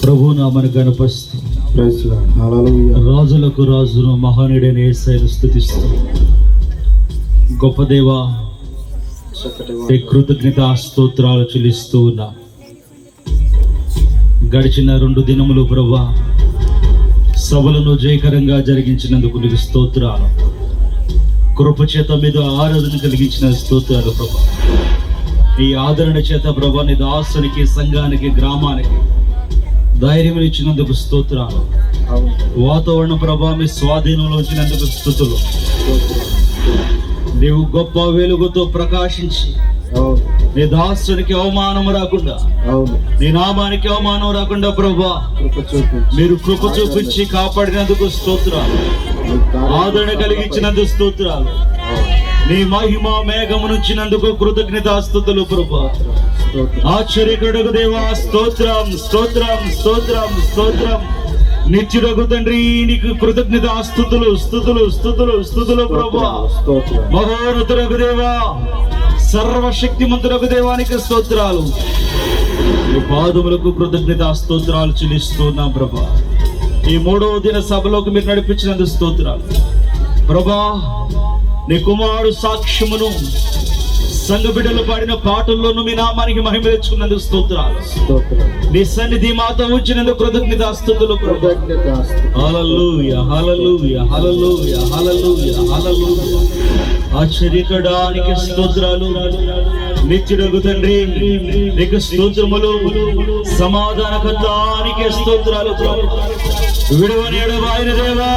ప్రభు నామను హల్లెలూయా రాజులకు రాజును మహానుడైన ఏసైను స్థుతిస్తూ గొప్ప దేవా కృతజ్ఞత స్తోత్రాలు చెల్లిస్తూ ఉన్నా. గడిచిన రెండు దినములు ప్రభా సభలను జయకరంగా జరిగించినందుకు నీకు స్తోత్రాలు. కృపచేత మీద ఆరాధన కలిగించిన స్తోత్రాలు ప్రభా. ఈ ఆదరణ చేత ప్రభా నీ దాసునికి సంఘానికి గ్రామానికి ధైర్యం ఇచ్చినందుకు స్తోత్రాలు. వాతావరణ ప్రభా మీ స్వాధీనంలో ఉంచినందుకు స్థుతులు నీవు గొప్ప వెలుగుతో ప్రకాశించి నీ దాసునికి అవమానం రాకుండా నీ నామానికి అవమానం రాకుండా ప్రభా మీరు కృప చూపించి కాపాడినందుకు స్తోత్రాలు. ఆదరణ కలిగించినందుకు స్తోత్రాలు. నీ మహిమ మేఘమునుచ్చినందుకు కృతజ్ఞతాస్తుతులు ప్రభా. స్తోత్రం. ఆశ్చర్యకరుడు దేవా స్తోత్రం స్తోత్రం స్తోత్రం స్తోత్రం. నిత్యుడకు తండ్రి నీకు కృతజ్ఞత స్థుతులు స్థుతులు స్థుతులు స్థుతులు ప్రభా. దేవా సర్వశక్తిమంతులకు దేవానికి స్తోత్రాలు. ఈ పాదములకు కృతజ్ఞత స్తోత్రాలు చెల్లిస్తున్నాం ప్రభా. ఈ మూడవ దిన సభలోకి మీరు నడిపించినందుకు స్తోత్రాలు. ప్రభా నీ కుమారుడు సాక్ష్యమును సంఘ బిడ్డలు పాడిన పాటల్లోనూ మీ నామానికి మహిమ తెచ్చుకున్నందుకు స్తోత్రాలు. స్తోత్రం నీ సన్నిధి మాతో ఉంచినందుకు కృతజ్ఞత హల్లెలూయా ఆశ్చర్యకడానికి స్తోత్రాలు. నిత్యుడగు తండ్రి నీకు స్తోత్రములు. సమాధానకత్వానికి స్తోత్రాలు విడువని ఎడబాయిన దేవా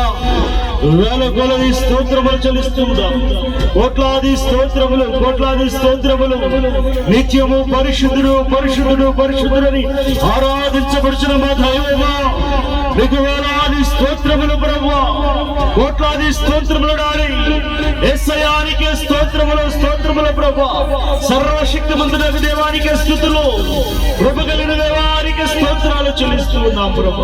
వేల కొలది స్తోత్రములు చెల్లిస్తుందాం. కోట్లాది స్తోత్రములు కోట్లాది స్తోత్రములు. నిత్యము పరిశుద్ధుడు పరిశుద్ధుడు పరిశుద్ధుడని ఆరాధించబడిచిన మా దైవమా. నీకు వేలాది స్తోత్రములు ప్రభు కోట్లాది స్తోత్రములు డాలి ఎస్ఐయానికి స్తోత్రములు స్తోత్రములు ప్రభు సర్వశక్తి మంతులకు దేవానికి స్థుతులు. కృప కలిగిన దేవానికి స్తోత్రాలు చెల్లిస్తూ ఉన్నాం ప్రభు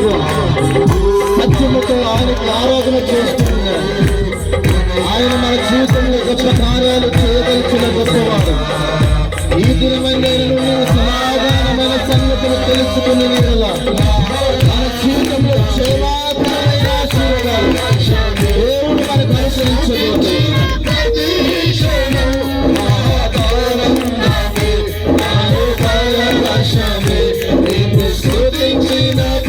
మనస్ఫూర్తిగా సత్యముతో ఆయనకి ఆరాధన చేస్తున్నాం ఆయన మన జీవితంలో గొప్ప కార్యాలు చేయదలిచిన గొప్పవాడు. ఈ దినమైన సమాధానమైన సంగతులు తెలుసుకుని మన జీవితంలో క్షేమాకరమైన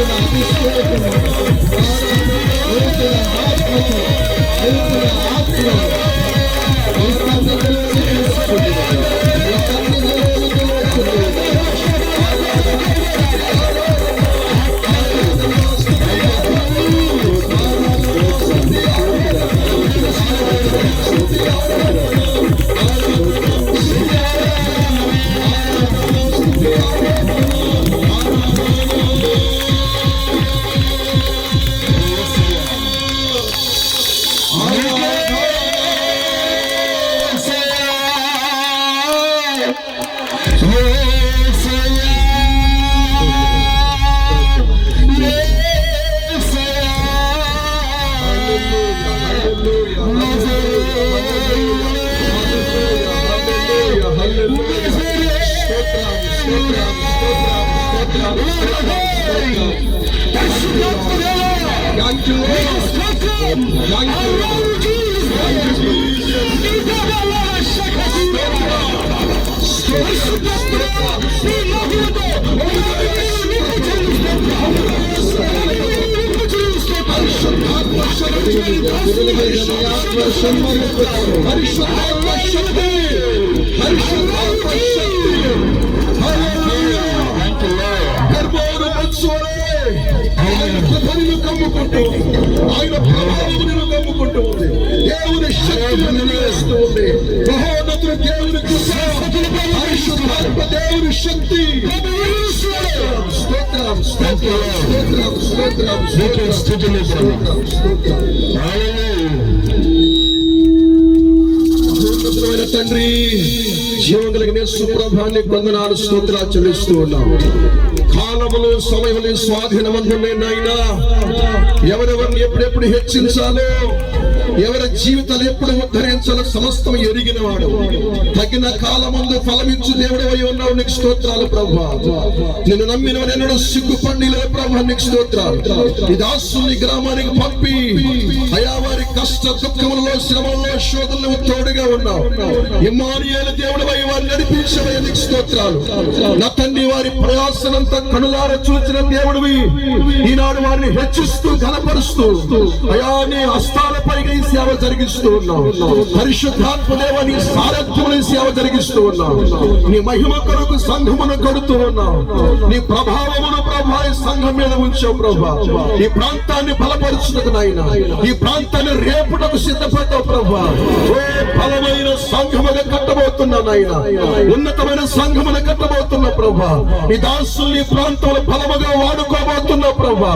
জন্য ఆయన కృపను కమ్ముకుంటూ ఆయన ప్రభావమును కమ్ముకుంటూ ఉంది దేవుని శక్తిని నిలవేస్తూ ఉంది మహోన్నతుడు దేవుని కృప పరిశుద్ధాత్మ దేవుని శక్తి స్తోత్రం స్తోత్రం స్తోత్రం స్తోత్రం స్తోత్రం స్తోత్రం స్తోత్రం తండ్రి జీవం కలిగిన సుప్రభాన్ని వందనాలు స్తోత్రాలు చెల్లిస్తూ ఉన్నాము కాలములు సమయములు స్వాధీనమందున్నాయి నాయన ఎవరెవరిని ఎప్పుడెప్పుడు హెచ్చించాలో ఎవరి జీవితాలు ఎప్పుడు ఉద్ధరించాలో సమస్తం ఎరిగిన వాడు తగిన కాలమందు ఫలమిచ్చు దేవుడవై ఉన్నావు. నీకు స్తోత్రాలు ప్రభా నిన్ను నమ్మిన ఎన్నడూ సిగ్గుపండిలే ప్రభా నీకు స్తోత్రాలు. ఈ దాసుని గ్రామానికి పంపి అయా వారి కష్ట దుఃఖములలో శ్రమంలో శోధనలు తోడుగా ఉన్నావు. ఇమ్మానియేలు దేవుడవై వారు వారిని నడిపించవయ్య. నీకు స్తోత్రాలు. నా తండ్రి వారి ప్రయాసనంతా కనులార చూచిన దేవుడివి ఈనాడు వారిని హెచ్చిస్తూ ఘనపరుస్తూ అయా నీ హస్తాల పైగా ఈ సేవ జరిగిస్తూ ఉన్నావు. పరిశుద్ధాత్మ దేవ నీ సారథ్యములు సేవ జరిగిస్తూ ఉన్నావు. నీ మహిమ కొరకు సంఘమును కడుతూ ఉన్నావు. నీ ప్రభావమును ప్రభా ఈ సంఘం మీద ఉంచావు ప్రభా. ఈ ప్రాంతాన్ని బలపరుచుటకు నాయన. ఈ ప్రాంతాన్ని రేపుటకు సిద్ధపడ్డావు ప్రభా. ఓ బలమైన సంఘముగా కట్టబోతున్నా నాయన. ఉన్నతమైన సంఘమును కట్టబోతున్నా ప్రభా. ఈ దాసులు ఈ ప్రాంతంలో బలముగా వాడుకోబోతున్నా ప్రభా.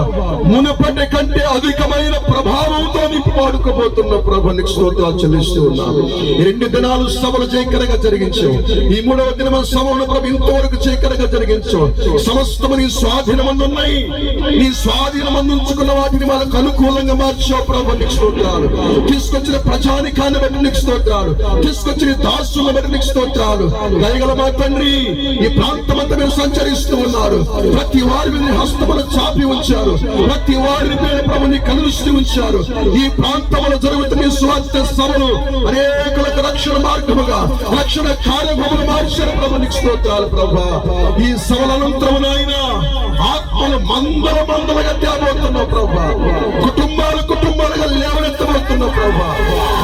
మునుపటి కంటే అధికమైన ప్రభావంతో నింపి వాడుకోబోతున్న ప్రభా. నీకు స్తోత్రాలు చెల్లిస్తూ ఉన్నాను. రెండు దినాలు సభలు చీకటిగా జరిగించు. ఈ మూడవ దినమ సభను ప్రభు ఇంతవరకు చీకటిగా జరిగించు. సమస్తము నీ స్వాధీనమందు ఉన్నాయి నీ స్వాధీనమందు ఉంచుకున్న వాటిని వాళ్ళకు అనుకూలంగా మార్చో ప్రభు నీకు స్తోత్రాలు. తీసుకొచ్చిన ప్రజానికాన్ని బట్టి నీకు స్తోత్రాలు. తీసుకొచ్చిన దాసులను బట్టి నీకు స్తోత్రాలు. దయగల మా తండ్రి ఈ ప్రాంతం అంతా మీరు సంచరిస్తూ ఉన్నారు. ప్రతి వారి మీద నీ హస్తములు చాపి ఉంచారు. ప్రతి వారిని పేరు ప్రభుని కలుస్తూ ఉంచారు. ఈ ప్రాంతంలో జరుగుతున్న స్వార్థ సభలు అనేకులకు రక్షణ మార్గముగా రక్షణ కార్యక్రమాలు మార్చారు ప్రభు నీకు స్తోత్రాలు ప్రభా. ఈ సవలనంతరం అనంతరం నాయన ఆత్మలు మందల మందలుగా తేబోతున్నావు ప్రభా. కుటుంబాలు కుటుంబాలుగా లేవనెత్తబోతున్నావు ప్రభా.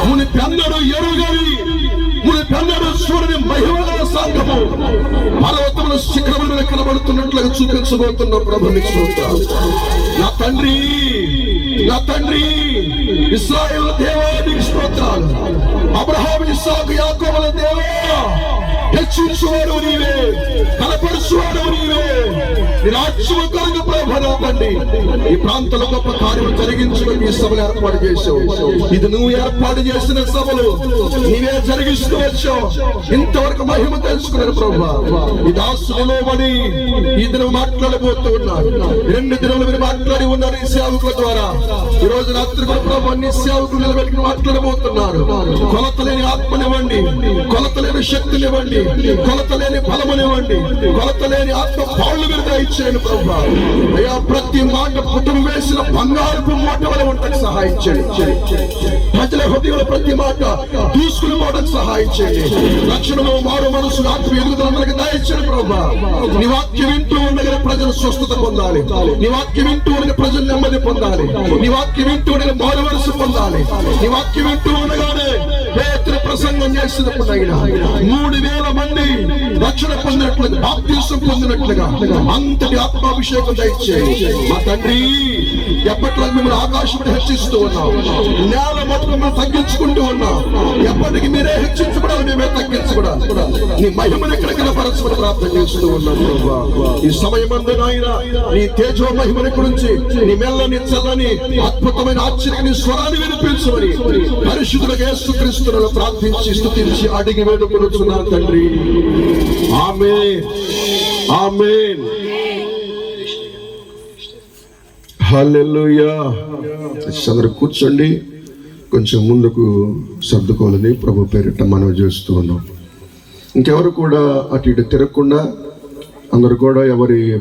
ముని పెన్నడు ఎరుగని ముని పెన్నడు సూర్యుని మహిమగల సంఘము పర్వతముల శిఖరముల కనబడుతున్నట్లుగా చూపించబోతున్నావు ప్రభు నీకు స్తోత్రాలు. నా తండ్రి నా తండ్రి ఇస్రాయేల్ దేవా నీకు స్తోత్రాలు అబ్రహాం ఇస్సాకు యాకోబుల దేవా హెచ్చించువాడు నీవే. కనపరుచువాడు నీవే. నీ రాజ్యము కొరకు ఈ ప్రాంతంలో గొప్ప కార్యం జరిగించుకొని ఈ సభలు ఏర్పాటు చేశావు. ఇది నువ్వు ఏర్పాటు చేసిన సభలు. నీవే జరిగిస్తూ వచ్చావు. ఇంతవరకు మహిమ తెలుసుకున్నారు ప్రభా ఈ దాసులలో పడి ఈ దినం మాట్లాడబోతూ ఉన్నారు. రెండు దినములు మీరు మాట్లాడి ఉన్నారు ఈ సేవకుల ద్వారా. రోజు రాత్రి కూడా ప్రభు అన్ని సేవకులు నిలబెట్టుకుని మాట్లాడబోతున్నారు. కొలత లేని ఆత్మనివ్వండి కొలత లేని శక్తినివ్వండి కొలత లేని బలమునివ్వండి కొలత లేని ఆత్మ పౌరులు మీద ఇచ్చేయండి ప్రభా. అయ్యా ప్రతి మాట పుటం వేసిన బంగారపు మాట వల్ల ఉండడానికి సహాయం చేయండి. ప్రజల హృదయంలో ప్రతి మాట దూసుకుని పోవడానికి సహాయం చేయండి. రక్షణలో మారు మనసు ఆత్మ ఎదుగుదలందరికీ దయచేయండి ప్రభా. నీ వాక్యం వింటూ ఉండగా ప్రజలు స్వస్థత పొందాలి. నీ వాక్యం వింటూ ఉండగా ప్రజలు నెమ్మది పొందాలి. నీ వాక్యం వింటూ నేను మారవలసి పొందాలి. నీ వాక్యం వింటూ ఉండగానే పేతురు ప్రసంగం చేసినప్పుడు అయినా మూడు వేల మంది రక్షణ పొందినట్లుగా బాప్తీసం పొందినట్లుగా అంతటి ఆత్మాభిషేకం దయచేయి. మా తండ్రి ఎప్పట్లో మిమ్మల్ని ఆకాశం హెచ్చిస్తూ ఉన్నాం నేల మొత్తం మేము తగ్గించుకుంటూ ఉన్నాం ఎప్పటికి మీరే హెచ్చించబడాలి మేమే తగ్గించబడాలి. నీ మహిమను ఎక్కడికైనా పరస్పర ప్రార్థన చేస్తూ ఉన్నాం ఈ సమయం అందు నాయన నీ తేజో మహిమని గురించి నీ మెల్లని చల్లని అద్భుతమైన ఆశ్చర్యని స్వరాన్ని వినిపించమని పరిశుద్ధులకు యేసుక్రీస్తులను ప్రార్థించి స్థుతించి అడిగి వేడుకొనుచున్నాను తండ్రి. ఆమె ఆమెన్. హల్లెలూయా. అందరూ కూర్చోండి. కొంచెం ముందుకు సర్దుకోవాలని ప్రభు పేరిట మనం చేస్తూ ఉన్నాం. ఇంకెవరు కూడా అటు ఇటు తిరగకుండా అందరు కూడా ఎవరి